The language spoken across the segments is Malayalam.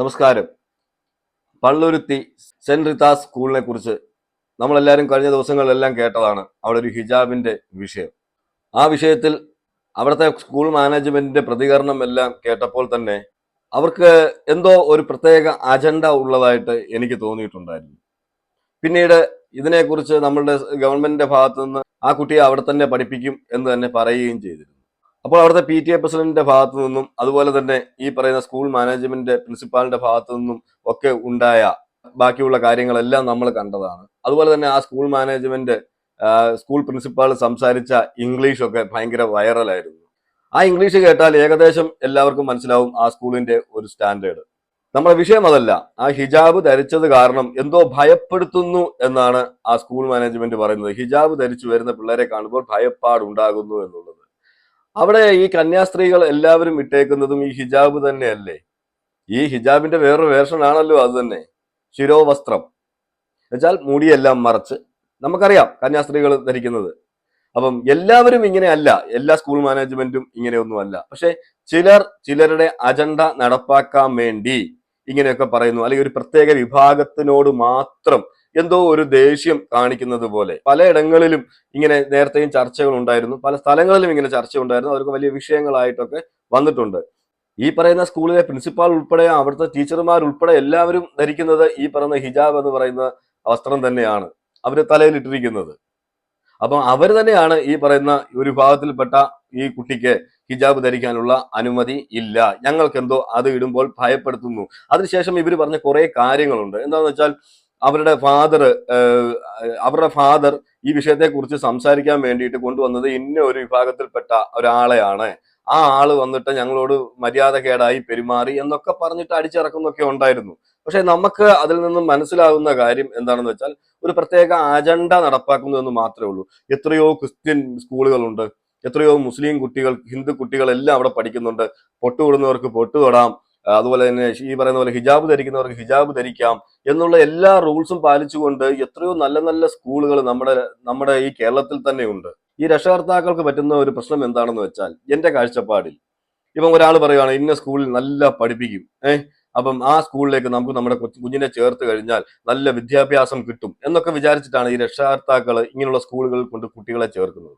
നമസ്കാരം. പള്ളുരുത്തി സെന്റ് റിത്താസ് സ്കൂളിനെ കുറിച്ച് നമ്മളെല്ലാവരും കഴിഞ്ഞ ദിവസങ്ങളിലെല്ലാം കേട്ടതാണ് അവിടെ ഒരു ഹിജാബിന്റെ വിഷയം. ആ വിഷയത്തിൽ അവിടുത്തെ സ്കൂൾ മാനേജ്മെന്റിന്റെ പ്രതികരണം എല്ലാം കേട്ടപ്പോൾ തന്നെ അവർക്ക് എന്തോ ഒരു പ്രത്യേക അജണ്ട ഉള്ളതായിട്ട് എനിക്ക് തോന്നിയിട്ടുണ്ടായിരുന്നു. പിന്നീട് ഇതിനെക്കുറിച്ച് നമ്മളുടെ ഗവൺമെന്റിന്റെ ഭാഗത്തു നിന്ന് ആ കുട്ടിയെ അവിടെ തന്നെ പഠിപ്പിക്കും എന്ന് തന്നെ പറയുകയും ചെയ്തിരുന്നു. അപ്പോൾ അവിടുത്തെ പി ടി എ പ്രസിഡന്റിന്റെ ഭാഗത്തു നിന്നും അതുപോലെ തന്നെ ഈ പറയുന്ന സ്കൂൾ മാനേജ്മെന്റ് പ്രിൻസിപ്പാളിന്റെ ഭാഗത്തു നിന്നും ഒക്കെ ഉണ്ടായ ബാക്കിയുള്ള കാര്യങ്ങളെല്ലാം നമ്മൾ കണ്ടതാണ്. അതുപോലെ തന്നെ ആ സ്കൂൾ മാനേജ്മെന്റ് സ്കൂൾ പ്രിൻസിപ്പാൾ സംസാരിച്ച ഇംഗ്ലീഷ് ഒക്കെ ഭയങ്കര വൈറലായിരുന്നു ആ ഇംഗ്ലീഷ് കേട്ടാൽ ഏകദേശം എല്ലാവർക്കും മനസ്സിലാവും ആ സ്കൂളിന്റെ ഒരു സ്റ്റാൻഡേർഡ് നമ്മുടെ വിഷയം അതല്ല. ആ ഹിജാബ് ധരിച്ചത് കാരണം എന്തോ ഭയപ്പെടുത്തുന്നു എന്നാണ് ആ സ്കൂൾ മാനേജ്മെന്റ് പറയുന്നത്. ഹിജാബ് ധരിച്ചു വരുന്ന പിള്ളേരെ കാണുമ്പോൾ ഭയപ്പാടുണ്ടാകുന്നു എന്നുള്ളത്. അവിടെ ഈ കന്യാസ്ത്രീകൾ എല്ലാവരും ഇട്ടേക്കുന്നതും ഈ ഹിജാബ് തന്നെയല്ലേ? ഈ ഹിജാബിന്റെ വേറൊരു വേർഷൻ ആണല്ലോ അത് തന്നെ. ശിരോവസ്ത്രം. വെച്ചാൽ മുടിയെല്ലാം മറച്ച് നമുക്കറിയാം കന്യാസ്ത്രീകൾ ധരിക്കുന്നത്. അപ്പം എല്ലാവരും ഇങ്ങനെ അല്ല എല്ലാ സ്കൂൾ മാനേജ്മെന്റും ഇങ്ങനെയൊന്നുമല്ല. പക്ഷെ ചിലർ ചിലരുടെ അജണ്ട നടപ്പാക്കാൻ വേണ്ടി ഇങ്ങനെയൊക്കെ പറയുന്നു. അല്ലെങ്കിൽ ഒരു പ്രത്യേക വിഭാഗത്തിനോട് മാത്രം എന്തോ ഒരു ദേഷ്യം കാണിക്കുന്നത് പോലെ. പലയിടങ്ങളിലും ഇങ്ങനെ നേരത്തെയും ചർച്ചകൾ ഉണ്ടായിരുന്നു. പല സ്ഥലങ്ങളിലും ഇങ്ങനെ ചർച്ച ഉണ്ടായിരുന്നു. അവർക്ക് വലിയ വിഷയങ്ങളായിട്ടൊക്കെ വന്നിട്ടുണ്ട്. ഈ പറയുന്ന സ്കൂളിലെ പ്രിൻസിപ്പാൾ ഉൾപ്പെടെ അവിടുത്തെ ടീച്ചർമാർ ഉൾപ്പെടെ എല്ലാവരും ധരിക്കുന്നത് ഈ പറയുന്ന ഹിജാബ് എന്ന് പറയുന്ന വസ്ത്രം തന്നെയാണ് അവർ തലയിലിട്ടിരിക്കുന്നത് അപ്പം അവർ തന്നെയാണ് ഈ പറയുന്ന ഒരു വിഭാഗത്തിൽപ്പെട്ട ഈ കുട്ടിക്ക് ഹിജാബ് ധരിക്കാനുള്ള അനുമതി ഇല്ല. ഞങ്ങൾക്കെന്തോ അത് ഇടുമ്പോൾ ഭയപ്പെടുത്തുന്നു. അതിനുശേഷം ഇവർ പറഞ്ഞ കുറേ കാര്യങ്ങളുണ്ട്. എന്താണെന്ന് വെച്ചാൽ അവരുടെ ഫാദർ അവരുടെ ഫാദർ ഈ വിഷയത്തെക്കുറിച്ച് സംസാരിക്കാൻ വേണ്ടിയിട്ട് കൊണ്ടുവന്നത് ഇന്ന ഒരു വിഭാഗത്തിൽപ്പെട്ട ഒരാളെയാണ്. ആ ആൾ വന്നിട്ട് ഞങ്ങളോട് മര്യാദകേടായി പെരുമാറി എന്നൊക്കെ പറഞ്ഞിട്ട് അടിച്ചിറക്കുന്നൊക്കെ ഉണ്ടായിരുന്നു. പക്ഷെ നമുക്ക് അതിൽ നിന്നും മനസ്സിലാകുന്ന കാര്യം എന്താണെന്ന് വെച്ചാൽ ഒരു പ്രത്യേക അജണ്ട നടപ്പാക്കുന്നു എന്ന് മാത്രമേ ഉള്ളൂ. എത്രയോ ക്രിസ്ത്യൻ സ്കൂളുകളുണ്ട് എത്രയോ മുസ്ലിം കുട്ടികൾ ഹിന്ദു കുട്ടികളെല്ലാം അവിടെ പഠിക്കുന്നുണ്ട്. പൊട്ടുവിടുന്നവർക്ക് പൊട്ടുതൊടാം അതുപോലെ തന്നെ ഈ പറയുന്ന പോലെ ഹിജാബ് ധരിക്കുന്നവർക്ക് ഹിജാബ് ധരിക്കാം എന്നുള്ള എല്ലാ റൂൾസും പാലിച്ചുകൊണ്ട് എത്രയോ നല്ല നല്ല സ്കൂളുകൾ നമ്മുടെ നമ്മുടെ ഈ കേരളത്തിൽ തന്നെ ഉണ്ട്. ഈ രക്ഷകർത്താക്കൾക്ക് പറ്റുന്ന ഒരു പ്രശ്നം എന്താണെന്ന് വെച്ചാൽ എന്റെ കാഴ്ചപ്പാടിൽ ഇപ്പം ഒരാൾ പറയുകയാണ് ഇന്ന സ്കൂളിൽ നല്ല പഠിപ്പിക്കും. ഏഹ് അപ്പം ആ സ്കൂളിലേക്ക് നമുക്ക് നമ്മുടെ കുഞ്ഞിനെ ചേർത്ത് കഴിഞ്ഞാൽ നല്ല വിദ്യാഭ്യാസം കിട്ടും എന്നൊക്കെ വിചാരിച്ചിട്ടാണ് ഈ രക്ഷകർത്താക്കൾ ഇങ്ങനെയുള്ള സ്കൂളുകളിൽ കൊണ്ട് കുട്ടികളെ ചേർക്കുന്നത്.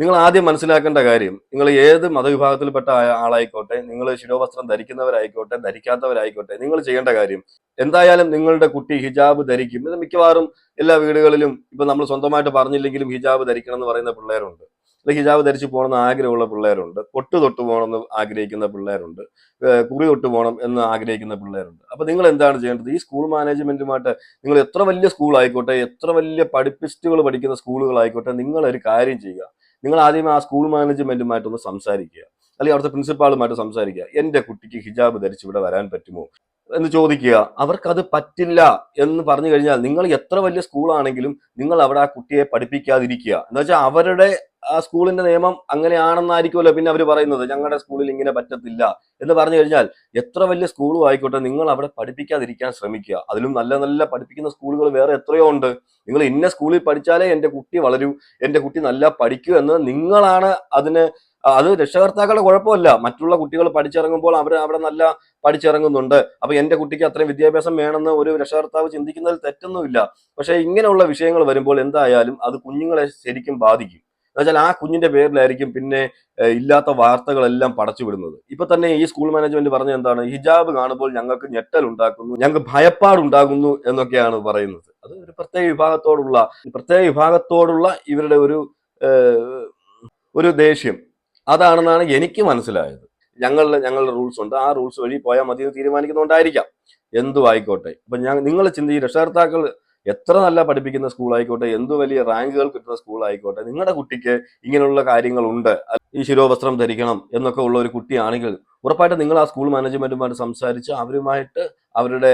നിങ്ങൾ ആദ്യം മനസ്സിലാക്കേണ്ട കാര്യം നിങ്ങൾ ഏത് മതവിഭാഗത്തിൽപ്പെട്ട ആളായിക്കോട്ടെ നിങ്ങൾ ശിരോവസ്ത്രം ധരിക്കുന്നവരായിക്കോട്ടെ ധരിക്കാത്തവരായിക്കോട്ടെ നിങ്ങൾ ചെയ്യേണ്ട കാര്യം എന്തായാലും നിങ്ങളുടെ കുട്ടി ഹിജാബ് ധരിക്കും. ഇത് മിക്കവാറും എല്ലാ വീടുകളിലും ഇപ്പൊ നമ്മൾ സ്വന്തമായിട്ട് പറഞ്ഞില്ലെങ്കിലും ഹിജാബ് ധരിക്കണം എന്ന് പറയുന്ന പിള്ളേരുണ്ട്. അല്ലെങ്കിൽ ഹിജാബ് ധരിച്ച് പോകണമെന്ന് ആഗ്രഹമുള്ള പിള്ളേരുണ്ട്. പൊട്ട് തൊട്ട് പോകണമെന്ന് ആഗ്രഹിക്കുന്ന പിള്ളേരുണ്ട്. കുറി തൊട്ട് പോകണം എന്ന് ആഗ്രഹിക്കുന്ന പിള്ളേരുണ്ട്. അപ്പൊ നിങ്ങൾ എന്താണ് ചെയ്യേണ്ടത്? ഈ സ്കൂൾ മാനേജ്മെന്റുമായിട്ട് നിങ്ങൾ എത്ര വലിയ സ്കൂൾ ആയിക്കോട്ടെ എത്ര വലിയ പഠിപ്പിസ്റ്റുകൾ പഠിക്കുന്ന സ്കൂളുകളായിക്കോട്ടെ നിങ്ങൾ ഒരു കാര്യം ചെയ്യുക. നിങ്ങൾ ആദ്യം ആ സ്കൂൾ മാനേജ്മെന്റുമായിട്ടൊന്ന് സംസാരിക്കുക. അല്ലെങ്കിൽ അവിടുത്തെ പ്രിൻസിപ്പാളുമായിട്ട് സംസാരിക്കുക. എന്റെ കുട്ടിക്ക് ഹിജാബ് ധരിച്ച് ഇവിടെ വരാൻ പറ്റുമോ? എന്ന് ചോദിക്കുക. അവർക്കത് പറ്റില്ല എന്ന് പറഞ്ഞു കഴിഞ്ഞാൽ നിങ്ങൾ എത്ര വലിയ സ്കൂളാണെങ്കിലും നിങ്ങൾ അവിടെ ആ കുട്ടിയെ പഠിപ്പിക്കാതിരിക്കുക. എന്ന് വെച്ചാൽ അവരുടെ ആ സ്കൂളിന്റെ നിയമം അങ്ങനെയാണെന്നായിരിക്കുമല്ലോ പിന്നെ അവർ പറയുന്നത്. ഞങ്ങളുടെ സ്കൂളിൽ ഇങ്ങനെ പറ്റത്തില്ല എന്ന് പറഞ്ഞു കഴിഞ്ഞാൽ എത്ര വലിയ സ്കൂളും ആയിക്കോട്ടെ നിങ്ങൾ അവിടെ പഠിപ്പിക്കാതിരിക്കാൻ ശ്രമിക്കുക. അതിലും നല്ല നല്ല പഠിപ്പിക്കുന്ന സ്കൂളുകൾ വേറെ എത്രയോ ഉണ്ട്. നിങ്ങൾ ഇന്ന സ്കൂളിൽ പഠിച്ചാലേ എന്റെ കുട്ടി വളരൂ എന്റെ കുട്ടി നല്ല പഠിക്കൂ എന്ന് നിങ്ങളാണ് അതിന് അത് രക്ഷകർത്താക്കളുടെ കുഴപ്പമല്ല. മറ്റുള്ള കുട്ടികൾ പഠിച്ചിറങ്ങുമ്പോൾ അവർ അവിടെ നല്ല പഠിച്ചിറങ്ങുന്നുണ്ട്. അപ്പൊ എന്റെ കുട്ടിക്ക് അത്രയും വിദ്യാഭ്യാസം വേണമെന്ന് ഒരു രക്ഷകർത്താവ് ചിന്തിക്കുന്നതിൽ തെറ്റൊന്നുമില്ല. പക്ഷേ ഇങ്ങനെയുള്ള വിഷയങ്ങൾ വരുമ്പോൾ എന്തായാലും അത് കുഞ്ഞുങ്ങളെ ശരിക്കും ബാധിക്കും. എന്നുവെച്ചാൽ ആ കുഞ്ഞിന്റെ പേരിലായിരിക്കും പിന്നെ ഇല്ലാത്ത വാർത്തകളെല്ലാം പടച്ചു വിടുന്നത്. ഇപ്പൊ തന്നെ ഈ സ്കൂൾ മാനേജ്മെന്റ് പറഞ്ഞ എന്താണ്? ഹിജാബ് കാണുമ്പോൾ ഞങ്ങൾക്ക് ഞെട്ടൽ ഉണ്ടാക്കുന്നു ഞങ്ങൾക്ക് ഭയപ്പാടുണ്ടാകുന്നു എന്നൊക്കെയാണ് പറയുന്നത്. അത് ഒരു പ്രത്യേക വിഭാഗത്തോടുള്ള പ്രത്യേക വിഭാഗത്തോടുള്ള ഇവരുടെ ഒരു ഒരു ദേഷ്യം. അതാണെന്നാണ് എനിക്ക് മനസ്സിലായത്. ഞങ്ങളുടെ ഞങ്ങളുടെ റൂൾസ് ഉണ്ട്. ആ റൂൾസ് വഴി പോയാൽ മതി എന്ന് തീരുമാനിക്കുന്നുണ്ടായിരിക്കാം എന്തു ആയിക്കോട്ടെ. അപ്പൊ ഞാൻ നിങ്ങൾ ചിന്തി രക്ഷകർത്താക്കൾ എത്ര നല്ല പഠിപ്പിക്കുന്ന സ്കൂൾ ആയിക്കോട്ടെ എന്തു വലിയ റാങ്കുകൾ കിട്ടുന്ന സ്കൂൾ ആയിക്കോട്ടെ നിങ്ങളുടെ കുട്ടിക്ക് ഇങ്ങനെയുള്ള കാര്യങ്ങളുണ്ട്. ഈ ശിരോവസ്ത്രം ധരിക്കണം എന്നൊക്കെ ഉള്ള ഒരു കുട്ടിയാണെങ്കിൽ ഉറപ്പായിട്ടും നിങ്ങൾ ആ സ്കൂൾ മാനേജ്മെന്റുമായിട്ട് സംസാരിച്ച് അവരുമായിട്ട് അവരുടെ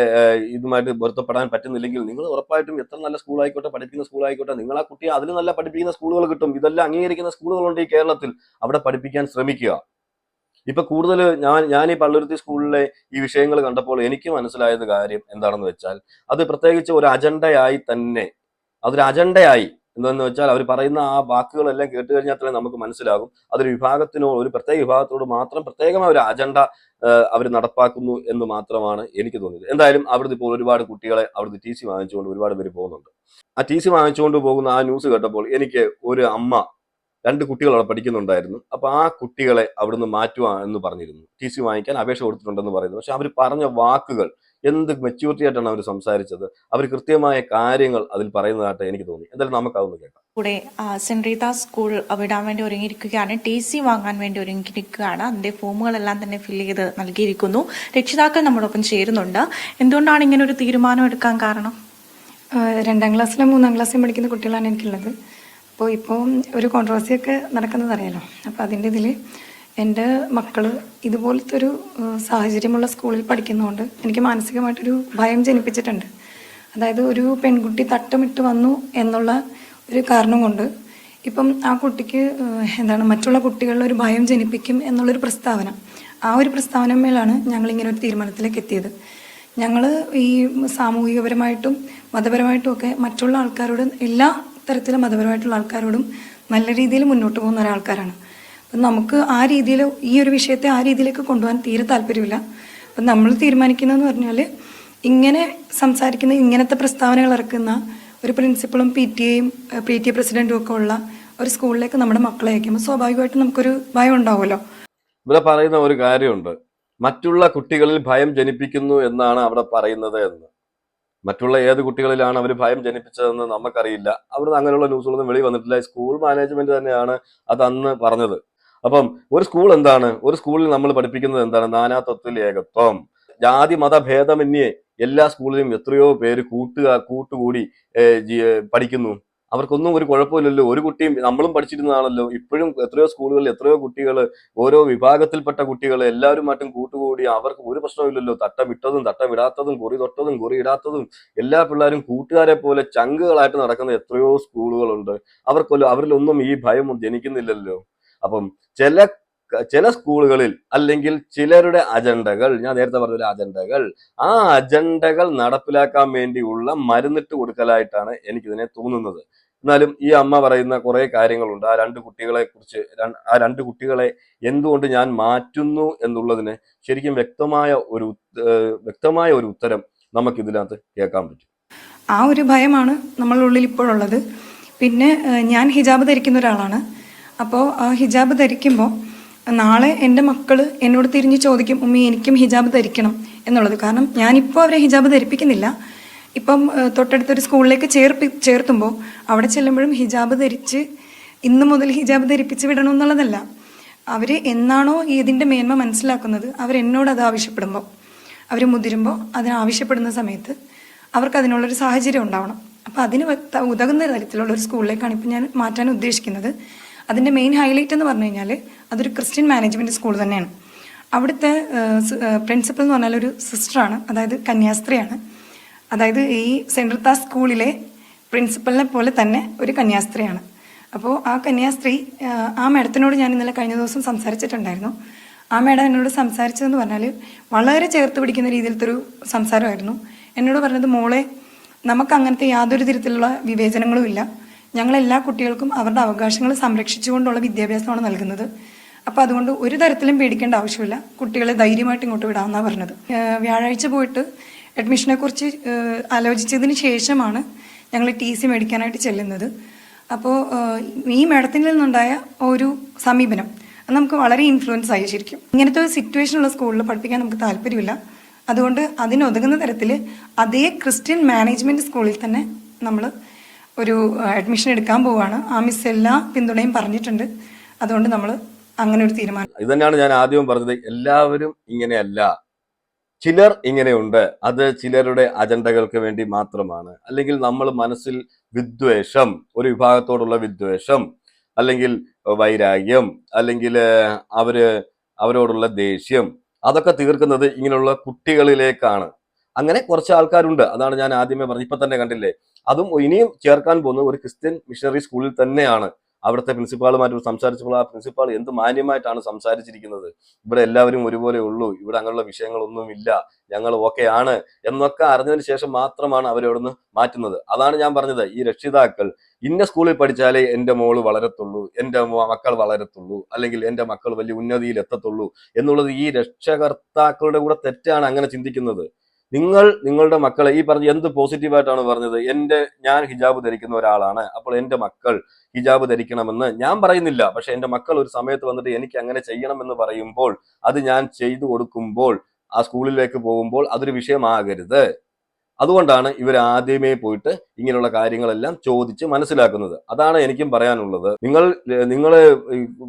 ഇതുമായിട്ട് പൊരുത്തപ്പെടാൻ പറ്റുന്നില്ലെങ്കിൽ നിങ്ങൾ ഉറപ്പായിട്ടും എത്ര നല്ല സ്കൂൾ ആയിക്കോട്ടെ പഠിപ്പിക്കുന്ന സ്കൂൾ ആയിക്കോട്ടെ നിങ്ങൾ ആ കുട്ടിയെ അതിൽ നല്ല പഠിപ്പിക്കുന്ന സ്കൂളുകൾ കിട്ടും. ഇതെല്ലാം അംഗീകരിക്കുന്ന സ്കൂളുകളുണ്ട് ഈ കേരളത്തിൽ. അവിടെ പഠിപ്പിക്കാൻ ശ്രമിക്കുക. ഇപ്പൊ കൂടുതൽ ഞാൻ ഞാൻ ഈ പള്ളുരുത്തി സ്കൂളിലെ ഈ വിഷയങ്ങൾ കണ്ടപ്പോൾ എനിക്ക് മനസ്സിലായത് കാര്യം എന്താണെന്ന് വെച്ചാൽ അത് പ്രത്യേകിച്ച് ഒരു അജണ്ടയായി തന്നെ അതൊരു അജണ്ടയായി എന്താണെന്ന് വെച്ചാൽ അവർ പറയുന്ന ആ വാക്കുകളെല്ലാം കേട്ട് കഴിഞ്ഞാൽ തന്നെ നമുക്ക് മനസ്സിലാകും. അതൊരു വിഭാഗത്തിനോ ഒരു പ്രത്യേക വിഭാഗത്തോട് മാത്രം പ്രത്യേകമായ ഒരു അജണ്ട അവർ നടപ്പാക്കുന്നു എന്ന് മാത്രമാണ് എനിക്ക് തോന്നിയത്. എന്തായാലും അവിടുന്ന് ഇപ്പോൾ ഒരുപാട് കുട്ടികളെ അവിടുന്ന് ടി സി വാങ്ങിച്ചുകൊണ്ട് ഒരുപാട് പേര് പോകുന്നുണ്ട്. ആ ടി സി വാങ്ങിച്ചുകൊണ്ട് പോകുന്ന ആ ന്യൂസ് കേട്ടപ്പോൾ എനിക്ക് ഒരു അമ്മ രണ്ട് കുട്ടികൾ അവിടെ പഠിക്കുന്നുണ്ടായിരുന്നു. അപ്പൊ ആ കുട്ടികളെ അവിടുന്ന് മാറ്റുക എന്ന് പറഞ്ഞിരുന്നു. ടി സി വാങ്ങിക്കാൻ അപേക്ഷ കൊടുത്തിട്ടുണ്ടെന്ന് പറയുന്നു. പക്ഷെ അവർ പറഞ്ഞ വാക്കുകൾ എന്ത് മെച്യൂരിറ്റി ആയിട്ടാണ് അവർ സംസാരിച്ചത്? അവർ കൃത്യമായ കാര്യങ്ങൾ അതിൽ പറയുന്നതായിട്ട് എനിക്ക് തോന്നി. എന്തായാലും നമുക്ക് അതൊന്ന് കേൾക്കാം. കൂടെ റീത സ്കൂൾ വിടാൻ വേണ്ടി ഒരുങ്ങിയിരിക്കുകയാണ്. ടി സി വാങ്ങാൻ വേണ്ടി ഒരുങ്ങിയിരിക്കുകയാണ്. അതിന്റെ ഫോമുകളെല്ലാം തന്നെ ഫില്ല് ചെയ്ത് നൽകിയിരിക്കുന്നു. രക്ഷിതാക്കൾ നമ്മളൊപ്പം ചേരുന്നുണ്ട്. എന്തുകൊണ്ടാണ് ഇങ്ങനെ ഒരു തീരുമാനം എടുക്കാൻ കാരണം? രണ്ടാം ക്ലാസ്സിലും മൂന്നാം ക്ലാസ്സിലും പഠിക്കുന്ന കുട്ടികളാണ് എനിക്കുള്ളത്. അപ്പോൾ ഇപ്പോൾ ഒരു കോൺട്രവേഴ്സിയൊക്കെ നടക്കുന്നത് അറിയാലോ അപ്പോൾ അതിന്റെ ഇതിൽ എന്റെ മക്കൾ ഇതുപോലത്തെ ഒരു സാഹചര്യമുള്ള സ്കൂളിൽ പഠിക്കുന്നതുകൊണ്ട് എനിക്ക് മാനസികമായിട്ടൊരു ഭയം ജനിപ്പിച്ചിട്ടുണ്ട്. അതായത് ഒരു പെൺകുട്ടി തട്ടമിട്ട് വന്നു എന്നുള്ള ഒരു കാരണം കൊണ്ട് ഇപ്പം ആ കുട്ടിക്ക് എന്താണ് മറ്റുള്ള കുട്ടികളിൽ ഒരു ഭയം ജനിപ്പിക്കും എന്നുള്ളൊരു പ്രസ്താവന. ആ ഒരു പ്രസ്താവനമേലാണ് ഞങ്ങൾ ഇങ്ങനെ ഒരു തീരുമാനത്തിലേക്ക് എത്തിയത്. ഞങ്ങൾ ഈ സാമൂഹികപരമായിട്ടും മതപരമായിട്ടും ഒക്കെ മറ്റുള്ള ആൾക്കാരോട് എല്ലാ തരത്തിലും മതപരമായിട്ടുള്ള ആൾക്കാരോടും നല്ല രീതിയിൽ മുന്നോട്ട് പോകുന്ന ഒരാൾക്കാരാണ്. അപ്പം നമുക്ക് ആ രീതിയിൽ ഈ ഒരു വിഷയത്തെ ആ രീതിയിലേക്ക് കൊണ്ടുപോകാൻ തീരെ താല്പര്യമില്ല. അപ്പം നമ്മൾ തീരുമാനിക്കുന്നതെന്ന് പറഞ്ഞാൽ ഇങ്ങനെ സംസാരിക്കുന്ന ഇങ്ങനത്തെ പ്രസ്താവനകൾ ഇറക്കുന്ന ഒരു പ്രിൻസിപ്പളും പി ടി എയും പി ടി എ പ്രസിഡന്റും ഒക്കെ ഉള്ള ഒരു സ്കൂളിലേക്ക് നമ്മുടെ മക്കളെ അയക്കുമ്പോൾ സ്വാഭാവികമായിട്ടും നമുക്കൊരു ഭയം ഉണ്ടാവുമല്ലോ. ഇവിടെ പറയുന്ന ഒരു കാര്യമുണ്ട്. മറ്റുള്ള കുട്ടികളിൽ ഭയം ജനിപ്പിക്കുന്നു എന്നാണ് അവിടെ പറയുന്നത് എന്ന്. മറ്റുള്ള ഏത് കുട്ടികളിലാണ് അവർ ഭയം ജനിപ്പിച്ചതെന്ന് നമുക്കറിയില്ല. അവിടുന്ന് അങ്ങനെയുള്ള ന്യൂസുകളൊന്നും വെളി വന്നിട്ടില്ല. സ്കൂൾ മാനേജ്മെന്റ് തന്നെയാണ് അത് അന്ന് പറഞ്ഞത്. അപ്പം ഒരു സ്കൂൾ എന്താണ്? ഒരു സ്കൂളിൽ നമ്മൾ പഠിപ്പിക്കുന്നത് എന്താണ്? നാനാത്വത്തിൽ ഏകത്വം. ജാതി മത ഭേദമന്യേ എല്ലാ സ്കൂളിലും എത്രയോ പേര് കൂട്ടുക കൂട്ടുകൂടി പഠിക്കുന്നു. അവർക്കൊന്നും ഒരു കുഴപ്പമില്ലല്ലോ. ഒരു കുട്ടിയും നമ്മളും പഠിച്ചിരുന്നതാണല്ലോ. ഇപ്പോഴും എത്രയോ സ്കൂളുകളിൽ എത്രയോ കുട്ടികൾ ഓരോ വിഭാഗത്തിൽപ്പെട്ട കുട്ടികൾ എല്ലാവരുമായിട്ടും കൂട്ടുകൂടി അവർക്ക് ഒരു പ്രശ്നമില്ലല്ലോ തട്ടമിട്ടതും തട്ടമിടാത്തതും കുറി തൊട്ടതും കുറി ഇടാത്തതും. എല്ലാ പിള്ളേരും കൂട്ടുകാരെ പോലെ ചങ്കുകളായിട്ട് നടക്കുന്ന എത്രയോ സ്കൂളുകളുണ്ട്. അവർക്കൊല്ലോ അവരിലൊന്നും ഈ ഭയം ജനിക്കുന്നില്ലല്ലോ. അപ്പം ചില ചില സ്കൂളുകളിൽ അല്ലെങ്കിൽ ചിലരുടെ അജണ്ടകൾ ഞാൻ നേരത്തെ പറഞ്ഞ അജണ്ടകൾ ആ അജണ്ടകൾ നടപ്പിലാക്കാൻ വേണ്ടിയുള്ള മരുന്നിട്ട് കൊടുക്കലായിട്ടാണ് എനിക്കിതിനെ തോന്നുന്നത്. എന്നാലും ഈ അമ്മ പറയുന്ന കുറെ കാര്യങ്ങളുണ്ട്. ആ രണ്ട് കുട്ടികളെ കുറിച്ച് ആ രണ്ട് കുട്ടികളെ എന്തുകൊണ്ട് ഞാൻ മാറ്റുന്നു എന്നുള്ളതിന് ശരിക്കും വ്യക്തമായ ഒരു വ്യക്തമായ ഒരു ഉത്തരം നമുക്ക് ഇതിനകത്ത് കേൾക്കാൻ പറ്റും. ആ ഒരു ഭയമാണ് നമ്മളുടെ ഉള്ളിൽ ഇപ്പോഴുള്ളത്. പിന്നെ ഞാൻ ഹിജാബ് ധരിക്കുന്ന ഒരാളാണ്. അപ്പോൾ ഹിജാബ് ധരിക്കുമ്പോൾ നാളെ എന്റെ മക്കൾ എന്നോട് തിരിഞ്ഞ് ചോദിക്കും ഉമ്മി എനിക്കും ഹിജാബ് ധരിക്കണം എന്നുള്ളത്. കാരണം ഞാനിപ്പോൾ അവരെ ഹിജാബ് ധരിപ്പിക്കുന്നില്ല. ഇപ്പം തൊട്ടടുത്തൊരു സ്കൂളിലേക്ക് ചേർപ്പി ചേർത്തുമ്പോൾ അവിടെ ചെല്ലുമ്പോഴും ഹിജാബ് ധരിച്ച് ഇന്ന് മുതൽ ഹിജാബ് ധരിപ്പിച്ച് വിടണം എന്നുള്ളതല്ല. അവർ എന്നാണോ ഇതിന്റെ മേന്മ മനസ്സിലാക്കുന്നത് അവരെന്നോട് അത് ആവശ്യപ്പെടുമ്പോൾ അവർ മുതിരുമ്പോൾ അതിനാവശ്യപ്പെടുന്ന സമയത്ത് അവർക്ക് അതിനുള്ളൊരു സാഹചര്യം ഉണ്ടാവണം. അപ്പോൾ അതിന് ഉതകുന്ന തരത്തിലുള്ള ഒരു സ്കൂളിലേക്കാണ് ഇപ്പം ഞാൻ മാറ്റാൻ ഉദ്ദേശിക്കുന്നത്. അതിന്റെ മെയിൻ ഹൈലൈറ്റ് എന്ന് പറഞ്ഞു കഴിഞ്ഞാൽ അതൊരു ക്രിസ്ത്യൻ മാനേജ്മെന്റ് സ്കൂൾ തന്നെയാണ്. അവിടുത്തെ പ്രിൻസിപ്പൽ എന്ന് പറഞ്ഞാൽ ഒരു സിസ്റ്ററാണ് അതായത് കന്യാസ്ത്രീയാണ്. അതായത് ഈ സെൻട്രൽ താ സ്കൂളിലെ പ്രിൻസിപ്പലിനെ പോലെ തന്നെ ഒരു കന്യാസ്ത്രീയാണ്. അപ്പോൾ ആ കന്യാസ്ത്രീ ആ, മേഡത്തിനോട് ഞാൻ ഇന്നലെ കഴിഞ്ഞ ദിവസം സംസാരിച്ചിട്ടുണ്ടായിരുന്നു. ആ മേഡം എന്നോട് സംസാരിച്ചതെന്ന് പറഞ്ഞാൽ വളരെ ചേർത്ത് പിടിക്കുന്ന രീതിയിലത്തെ ഒരു സംസാരമായിരുന്നു. എന്നോട് പറഞ്ഞത് മോളെ നമുക്ക് അങ്ങനത്തെ യാതൊരു തരത്തിലുള്ള വിവേചനങ്ങളും ഇല്ല. ഞങ്ങൾ എല്ലാ കുട്ടികൾക്കും അവരുടെ അവകാശങ്ങൾ സംരക്ഷിച്ചുകൊണ്ടുള്ള വിദ്യാഭ്യാസമാണ് നൽകുന്നത്. അപ്പോൾ അതുകൊണ്ട് ഒരു തരത്തിലും പേടിക്കേണ്ട ആവശ്യമില്ല. കുട്ടികളെ ധൈര്യമായിട്ട് ഇങ്ങോട്ട് വിടാമെന്നാണ് പറഞ്ഞത്. വ്യാഴാഴ്ച പോയിട്ട് അഡ്മിഷനെ കുറിച്ച് ആലോചിച്ചതിന് ശേഷമാണ് ഞങ്ങൾ ടി സി മേടിക്കാനായിട്ട് ചെല്ലുന്നത്. അപ്പോൾ ഈ മേഡത്തിൽ നിന്നുണ്ടായ ഒരു സമീപനം അത് നമുക്ക് വളരെ ഇൻഫ്ലുവൻസ് ആയി ശരിക്കും. ഇങ്ങനത്തെ ഒരു സിറ്റുവേഷൻ ഉള്ള സ്കൂളിൽ പഠിപ്പിക്കാൻ നമുക്ക് താല്പര്യമില്ല. അതുകൊണ്ട് അതിനൊതുങ്ങുന്ന തരത്തിൽ അതേ ക്രിസ്ത്യൻ മാനേജ്മെന്റ് സ്കൂളിൽ തന്നെ നമ്മൾ ഒരു അഡ്മിഷൻ എടുക്കാൻ പോവുകയാണ് ആ മിസ് എല്ലാ പിന്തുണയും പറഞ്ഞിട്ടുണ്ട്. അതുകൊണ്ട് നമ്മൾ അങ്ങനെ ഒരു തീരുമാനം. ഇത് തന്നെയാണ് ഞാൻ ആദ്യം പറഞ്ഞത്. എല്ലാവരും ഇങ്ങനെയല്ല. ചിലർ ഇങ്ങനെയുണ്ട്. അത് ചിലരുടെ അജണ്ടകൾക്ക് വേണ്ടി മാത്രമാണ്. അല്ലെങ്കിൽ നമ്മൾ മനസ്സിൽ വിദ്വേഷം ഒരു വിഭാഗത്തോടുള്ള വിദ്വേഷം അല്ലെങ്കിൽ വൈരാഗ്യം അല്ലെങ്കിൽ അവർ അവരോടുള്ള ദേഷ്യം അതൊക്കെ തീർക്കുന്നത് ഇങ്ങനെയുള്ള കുട്ടികളിലേക്കാണ്. അങ്ങനെ കുറച്ച് ആൾക്കാരുണ്ട്. അതാണ് ഞാൻ ആദ്യമേ പറഞ്ഞത്. ഇപ്പൊ തന്നെ കണ്ടില്ലേ? അതും ഇനിയും ചേർക്കാൻ പോകുന്നത് ഒരു ക്രിസ്ത്യൻ മിഷണറി സ്കൂളിൽ തന്നെയാണ്. അവിടുത്തെ പ്രിൻസിപ്പാളുമായിട്ട് സംസാരിച്ചപ്പോൾ ആ പ്രിൻസിപ്പാൾ എന്ത് മാന്യമായിട്ടാണ് സംസാരിച്ചിരിക്കുന്നത്? ഇവിടെ എല്ലാവരും ഒരുപോലെ ഉള്ളൂ. ഇവിടെ അങ്ങനെയുള്ള വിഷയങ്ങളൊന്നും ഇല്ല ഞങ്ങൾ ഓക്കെ ആണ് എന്നൊക്കെ അറിഞ്ഞതിന് ശേഷം മാത്രമാണ് അവരവിടുന്ന് മാറ്റുന്നത്. അതാണ് ഞാൻ പറഞ്ഞത്. ഈ രക്ഷിതാക്കൾ ഇന്ന സ്കൂളിൽ പഠിച്ചാലേ എന്റെ മോൾ വളരത്തുള്ളൂ എന്റെ മക്കൾ വളരത്തുള്ളൂ അല്ലെങ്കിൽ എന്റെ മക്കൾ വലിയ ഉന്നതിയിൽ എത്തത്തുള്ളൂ എന്നുള്ളത് ഈ രക്ഷകർത്താക്കളുടെ കൂടെ തെറ്റാണ് അങ്ങനെ ചിന്തിക്കുന്നത്. നിങ്ങൾ നിങ്ങളുടെ മക്കളെ ഈ പറഞ്ഞ എന്ത് പോസിറ്റീവായിട്ടാണ് പറഞ്ഞത്? എന്റെ ഞാൻ ഹിജാബ് ധരിക്കുന്ന ഒരാളാണ്. അപ്പോൾ എന്റെ മക്കൾ ഹിജാബ് ധരിക്കണമെന്ന് ഞാൻ പറയുന്നില്ല. പക്ഷെ എന്റെ മക്കൾ ഒരു സമയത്ത് വന്നിട്ട് എനിക്ക് അങ്ങനെ ചെയ്യണമെന്ന് പറയുമ്പോൾ അത് ഞാൻ ചെയ്തു കൊടുക്കുമ്പോൾ ആ സ്കൂളിലേക്ക് പോകുമ്പോൾ അതൊരു വിഷയമാകരുത്. അതുകൊണ്ടാണ് ഇവർ ആദ്യമേ പോയിട്ട് ഇങ്ങനെയുള്ള കാര്യങ്ങളെല്ലാം ചോദിച്ച് മനസ്സിലാക്കുന്നത്. അതാണ് എനിക്കും പറയാനുള്ളത്. നിങ്ങൾ നിങ്ങൾ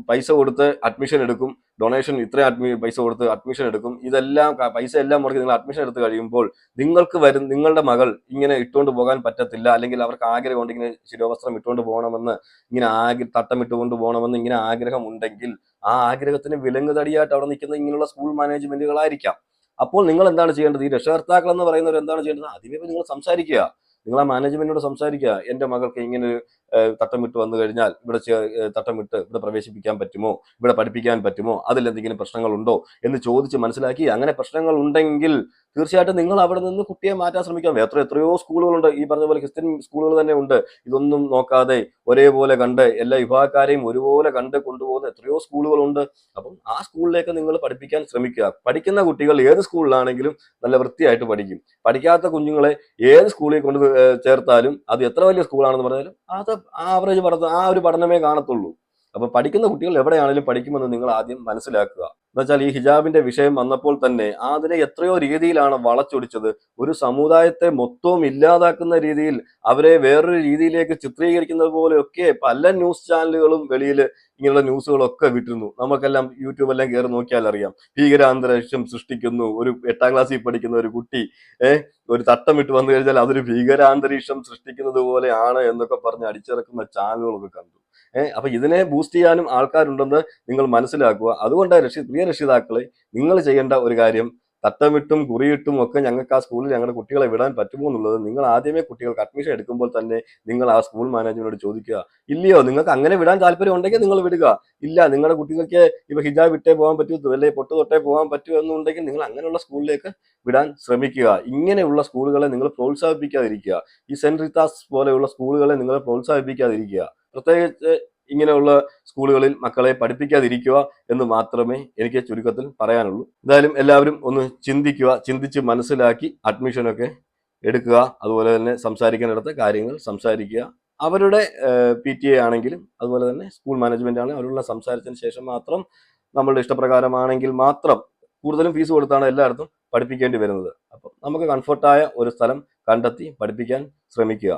പൈസ കൊടുത്ത് അഡ്മിഷൻ എടുക്കും ഡൊണേഷൻ ഇത്ര അഡ്മി പൈസ കൊടുത്ത് അഡ്മിഷൻ എടുക്കും ഇതെല്ലാം പൈസ എല്ലാം മുടക്കി നിങ്ങൾ അഡ്മിഷൻ എടുത്ത് കഴിയുമ്പോൾ നിങ്ങൾക്ക് വരും നിങ്ങളുടെ മകൾ ഇങ്ങനെ ഇട്ടുകൊണ്ട് പോകാൻ പറ്റത്തില്ല അല്ലെങ്കിൽ അവർക്ക് ആഗ്രഹമുണ്ട് ഇങ്ങനെ ശിരോവസ്ത്രം ഇട്ടുകൊണ്ട് പോകണമെന്ന് ഇങ്ങനെ ആഗ്ര തട്ടം ഇട്ടുകൊണ്ട് പോകണമെന്ന് ഇങ്ങനെ ആഗ്രഹം ഉണ്ടെങ്കിൽ ആ ആഗ്രഹത്തിന് വിലങ്ങുതടിയായിട്ട് അവിടെ നിൽക്കുന്ന ഇങ്ങനെയുള്ള സ്കൂൾ മാനേജ്മെന്റുകളായിരിക്കാം അപ്പോൾ നിങ്ങൾ എന്താണ് ചെയ്യേണ്ടത്? ഈ രക്ഷകർത്താക്കൾ എന്ന് പറയുന്നവർ എന്താണ് ചെയ്യേണ്ടത്? അതിനെ നിങ്ങൾ സംസാരിക്കുക. നിങ്ങൾ ആ മാനേജ്മെന്റിനോട് സംസാരിക്കുക. എന്റെ മകൾക്ക് ഇങ്ങനെ ഒരു ഏഹ്, തട്ടമിട്ട് വന്നു കഴിഞ്ഞാൽ ഇവിടെ തട്ടം വിട്ട് ഇവിടെ പ്രവേശിപ്പിക്കാൻ പറ്റുമോ? ഇവിടെ പഠിപ്പിക്കാൻ പറ്റുമോ? അതിൽ എന്തെങ്കിലും പ്രശ്നങ്ങളുണ്ടോ? എന്ന് ചോദിച്ച് മനസ്സിലാക്കി. അങ്ങനെ പ്രശ്നങ്ങൾ ഉണ്ടെങ്കിൽ തീർച്ചയായിട്ടും നിങ്ങൾ അവിടെ നിന്ന് കുട്ടിയെ മാറ്റാൻ ശ്രമിക്കാം എത്ര എത്രയോ സ്കൂളുകളുണ്ട്. ഈ പറഞ്ഞ പോലെ ക്രിസ്ത്യൻ സ്കൂളുകൾ തന്നെ ഉണ്ട്. ഇതൊന്നും നോക്കാതെ ഒരേപോലെ കണ്ട് എല്ലാ വിഭാഗക്കാരെയും ഒരുപോലെ കണ്ട് കൊണ്ടുപോകുന്ന എത്രയോ സ്കൂളുകളുണ്ട്. അപ്പം ആ സ്കൂളിലേക്ക് നിങ്ങൾ പഠിപ്പിക്കാൻ ശ്രമിക്കുക. പഠിക്കുന്ന കുട്ടികൾ ഏത് സ്കൂളിലാണെങ്കിലും നല്ല വൃത്തിയായിട്ട് പഠിക്കും. പഠിക്കാത്ത കുഞ്ഞുങ്ങളെ ഏത് സ്കൂളിൽ കൊണ്ട് ചേർത്താലും അത് എത്ര വലിയ സ്കൂളാണെന്ന് പറഞ്ഞാലും അത് ആവറേജ് പഠനം ആ ഒരു പഠനമേ കാണത്തുള്ളൂ. അപ്പൊ പഠിക്കുന്ന കുട്ടികൾ എവിടെയാണെങ്കിലും പഠിക്കുമെന്ന് നിങ്ങൾ ആദ്യം മനസ്സിലാക്കുക. എന്നുവെച്ചാൽ ഈ ഹിജാബിന്റെ വിഷയം വന്നപ്പോൾ തന്നെ അതിനെ എത്രയോ രീതിയിലാണ് വളച്ചൊടിച്ചത്. ഒരു സമുദായത്തെ മൊത്തവും ഇല്ലാതാക്കുന്ന രീതിയിൽ അവരെ വേറൊരു രീതിയിലേക്ക് ചിത്രീകരിക്കുന്നത് പോലെയൊക്കെ പല ന്യൂസ് ചാനലുകളും വെളിയിൽ ഇങ്ങനെയുള്ള ന്യൂസുകളൊക്കെ വിട്ടിരുന്നു. നമുക്കെല്ലാം യൂട്യൂബെല്ലാം കയറി നോക്കിയാൽ അറിയാം. ഭീകരാന്തരീക്ഷം സൃഷ്ടിക്കുന്നു. ഒരു എട്ടാം ക്ലാസ്സിൽ പഠിക്കുന്ന ഒരു കുട്ടി ഏഹ് ഒരു തട്ടം ഇട്ട് വന്നു കഴിഞ്ഞാൽ അതൊരു ഭീകരാന്തരീക്ഷം സൃഷ്ടിക്കുന്നത് പോലെയാണ് എന്നൊക്കെ പറഞ്ഞ് അടിച്ചിറക്കുന്ന ചാനലുകളൊക്കെ കണ്ടു. അപ്പൊ ഇതിനെ ബൂസ്റ്റ് ചെയ്യാനും ആൾക്കാരുണ്ടെന്ന് നിങ്ങൾ മനസ്സിലാക്കുക. അതുകൊണ്ട് രക്ഷി പ്രിയ രക്ഷിതാക്കളെ നിങ്ങൾ ചെയ്യേണ്ട ഒരു കാര്യം തട്ടമിട്ടും കുറിയിട്ടും ഒക്കെ ഞങ്ങൾക്ക് ആ സ്കൂളിൽ ഞങ്ങളുടെ കുട്ടികളെ വിടാൻ പറ്റുമോ എന്നുള്ളത് നിങ്ങൾ ആദ്യമേ കുട്ടികൾക്ക് അഡ്മിഷൻ എടുക്കുമ്പോൾ തന്നെ നിങ്ങൾ ആ സ്കൂൾ മാനേജ്മെന്റിനോട് ചോദിക്കുക. ഇല്ലയോ നിങ്ങൾക്ക് അങ്ങനെ വിടാൻ താല്പര്യം ഉണ്ടെങ്കിൽ നിങ്ങൾ വിടുക. ഇല്ല നിങ്ങളുടെ കുട്ടികൾക്ക് ഇപ്പൊ ഹിജാബ് ഇട്ടേ പോകാൻ പറ്റൂ അല്ലെങ്കിൽ പൊട്ട് തൊട്ടേ പോകാൻ പറ്റൂ എന്നുണ്ടെങ്കിൽ നിങ്ങൾ അങ്ങനെയുള്ള സ്കൂളിലേക്ക് വിടാൻ ശ്രമിക്കുക. ഇങ്ങനെയുള്ള സ്കൂളുകളെ നിങ്ങൾ പ്രോത്സാഹിപ്പിക്കാതിരിക്കുക. ഈ സെന്റ് റിത്താസ് പോലെയുള്ള സ്കൂളുകളെ നിങ്ങൾ പ്രോത്സാഹിപ്പിക്കാതിരിക്കുക. പ്രത്യേകിച്ച് ഇങ്ങനെയുള്ള സ്കൂളുകളിൽ മക്കളെ പഠിപ്പിക്കാതിരിക്കുക എന്ന് മാത്രമേ എനിക്ക് ചുരുക്കത്തിൽ പറയാനുള്ളൂ. എന്തായാലും എല്ലാവരും ഒന്ന് ചിന്തിക്കുക ചിന്തിച്ച് മനസ്സിലാക്കി അഡ്മിഷനൊക്കെ എടുക്കുക അതുപോലെ തന്നെ സംസാരിക്കാനിടത്ത് കാര്യങ്ങൾ സംസാരിക്കുക. അവരുടെ പി ടി എ ആണെങ്കിലും അതുപോലെ തന്നെ സ്കൂൾ മാനേജ്മെന്റ് ആണെങ്കിലും അവരുള്ള സംസാരത്തിന് ശേഷം മാത്രം നമ്മളുടെ ഇഷ്ടപ്രകാരമാണെങ്കിൽ മാത്രം കൂടുതലും ഫീസ് കൊടുത്താണ് എല്ലായിടത്തും പഠിപ്പിക്കേണ്ടി വരുന്നത്. അപ്പം നമുക്ക് കംഫർട്ടായ ഒരു സ്ഥലം കണ്ടെത്തി പഠിപ്പിക്കാൻ ശ്രമിക്കുക.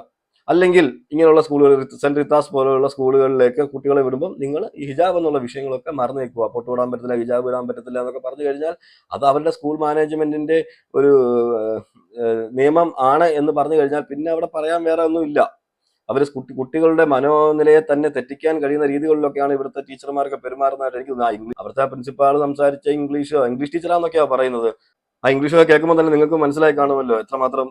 അല്ലെങ്കിൽ ഇങ്ങനെയുള്ള സ്കൂളുകൾ സെന്റ് റിത്താസ് പോലെയുള്ള സ്കൂളുകളിലേക്ക് കുട്ടികളെ വിടുമ്പോൾ നിങ്ങൾ ഈ ഹിജാബ് എന്നുള്ള വിഷയങ്ങളൊക്കെ മറന്നു വെക്കുക. പൊട്ട് വിടാൻ പറ്റത്തില്ല ഹിജാബ് ഇടാൻ പറ്റത്തില്ല എന്നൊക്കെ പറഞ്ഞു കഴിഞ്ഞാൽ അത് അവരുടെ സ്കൂൾ മാനേജ്മെന്റിന്റെ ഒരു നിയമം ആണ് എന്ന് പറഞ്ഞു കഴിഞ്ഞാൽ പിന്നെ അവിടെ പറയാൻ വേറെ ഒന്നുമില്ല അവർ കുട്ടി കുട്ടികളുടെ മനോനിലയെ തന്നെ തെറ്റിക്കാൻ കഴിയുന്ന രീതികളിലൊക്കെയാണ് ഇവിടുത്തെ ടീച്ചർമാരൊക്കെ പെരുമാറുന്നതായിട്ട് എനിക്ക് തോന്നുന്നത്. അവിടുത്തെ പ്രിൻസിപ്പാൾ സംസാരിച്ച ഇംഗ്ലീഷ് ഇംഗ്ലീഷ് ടീച്ചറാന്നൊക്കെയാണ് പറയുന്നത്. ആ ഇംഗ്ലീഷൊക്കെ കേൾക്കുമ്പോൾ തന്നെ നിങ്ങൾക്ക് മനസ്സിലായി കാണുമല്ലോ. എത്രമാത്രം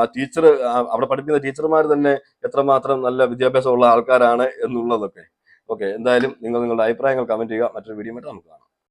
ആ ടീച്ചർ അവിടെ പഠിപ്പിക്കുന്ന ടീച്ചർമാർ തന്നെ എത്രമാത്രം നല്ല വിദ്യാഭ്യാസമുള്ള ആൾക്കാരാണ് എന്നുള്ളതൊക്കെ. ഓക്കെ എന്തായാലും നിങ്ങൾ നിങ്ങളുടെ അഭിപ്രായങ്ങൾ കമന്റ് ചെയ്യുക. മറ്റൊരു വീഡിയോ ആയിട്ട് നമുക്ക് കാണാം.